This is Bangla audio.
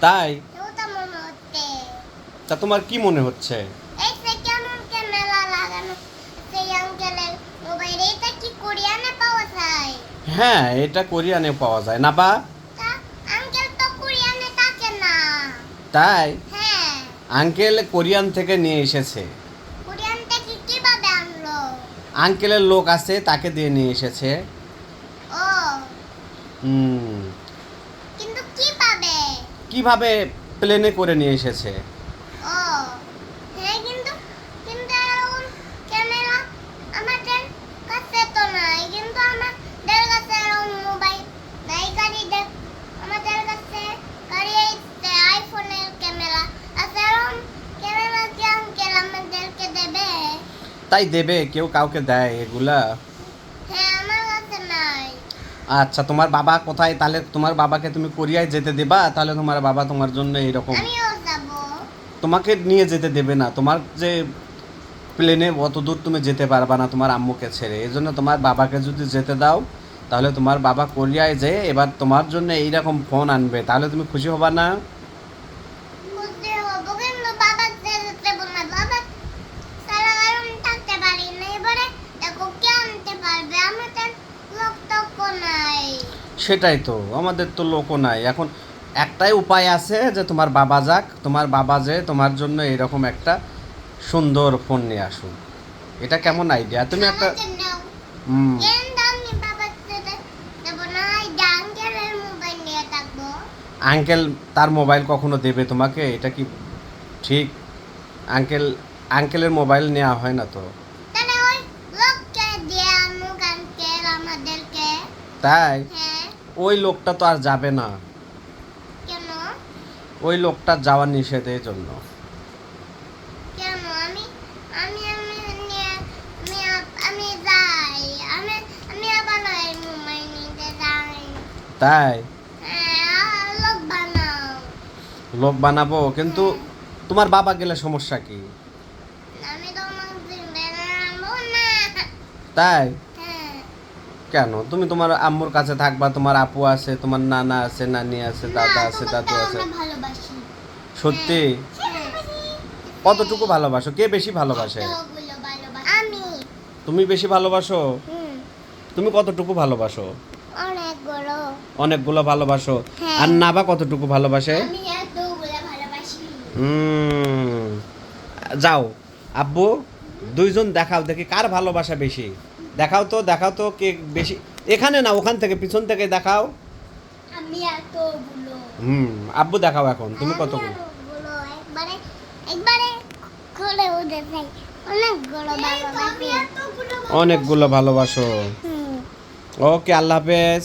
তাই? তা তোমার কি মনে হচ্ছে? হ্যাঁ এটা কোরিয়ানে পাওয়া যায়। না বা? তা আঙ্কেল তাই? হ্যাঁ। আঙ্কেল কোরিয়ান থেকে নিয়ে এসেছে। আঙ্কেলের লোক আছে তাকে দিয়ে নিয়ে এসেছে। হুম। কীভাবে প্লেনে করে নিয়ে এসেছে? ও কিন্তু কিন্তু ক্যামেরা আমাদের কাছে তো নাই কিন্তু আমাদের কাছে এরকম মোবাইল নাই গাড়ি দেখ আমাদের কাছে গাড়ি আইফোনের ক্যামেরা আছে ক্যামেরা কি আঙ্কেল দেবে। তাই দেবে কেউ কাউকে দেয় এগুলা হ্যাঁ আমার কাছে নাই আচ্ছা তোমার বাবা কোথায়? তাহলে তোমার বাবাকে তুমি কোরিয়ায় যেতে দেবা তাহলে তোমার বাবা তোমার জন্য এইরকম। তোমাকে নিয়ে যেতে দেবে না। তোমার যে প্লেনে অত দূর তুমি যেতে পারবা না তোমার আম্মুকে ছেড়ে। এই জন্য তোমার বাবাকে যদি যেতে দাও তাহলে তোমার বাবা কোরিয়ায় যে এবার তোমার জন্য এইরকম ফোন আনবে। তাহলে তুমি খুশি হবা না? বুঝতে সেটাই তো আমাদের তো লোকও নাই। এখন একটাই উপায় আছে যে তোমার বাবা যাক তোমার বাবা যে তোমার জন্য এরকম একটা সুন্দর ফোন নিয়ে আসুন এটা কেমন আইডিয়া তুমি একটা আঙ্কেল তার মোবাইল কখনো দেবে তোমাকে? এটা কি ঠিক? আঙ্কেল আঙ্কেলের মোবাইল নেওয়া হয় না তো। তাই? হ্যাঁ। ওই লোকটা তো আর যাবে না। ওই লোকটা যাওয়ার নিষেধ এই জন্য তাই? হ্যাঁ লোক বানাবো কিন্তু তোমার বাবা গেলে সমস্যা কি? তাই? হ্যাঁ কেন? তুমি তোমার আম্মুর কাছে থাকবা তোমার আপু আছে তোমার নানা আছে নানি আছে দাদা আছে দাদু আছে। সত্যি? হ্যাঁ। কতটুকু ভালোবাসো? কে বেশি ভালোবাসে? তুমি বেশি ভালোবাসো? তুমি কতটুকু ভালোবাসো? অনেকগুলো। ভালোবাসো? হ্যাঁ। আর নাবা কতটুকু ভালোবাসে? যাও। আব্বু দুইজন দেখাও দেখি কার ভালোবাসা বেশি। দেখাও তো দেখাও তো কে বেশি এখানে না ওখান থেকে পিছন থেকে দেখাও। আমি এতগুলো হুম আব্বু দেখাও এখন তুমি কতগুলো বলো একবারে একবারে খুলে যাই অনেকগুলো ভালোবাসো। অনেকগুলো ভালোবাসো। হুম। ওকে আল্লাহ হাফেজ।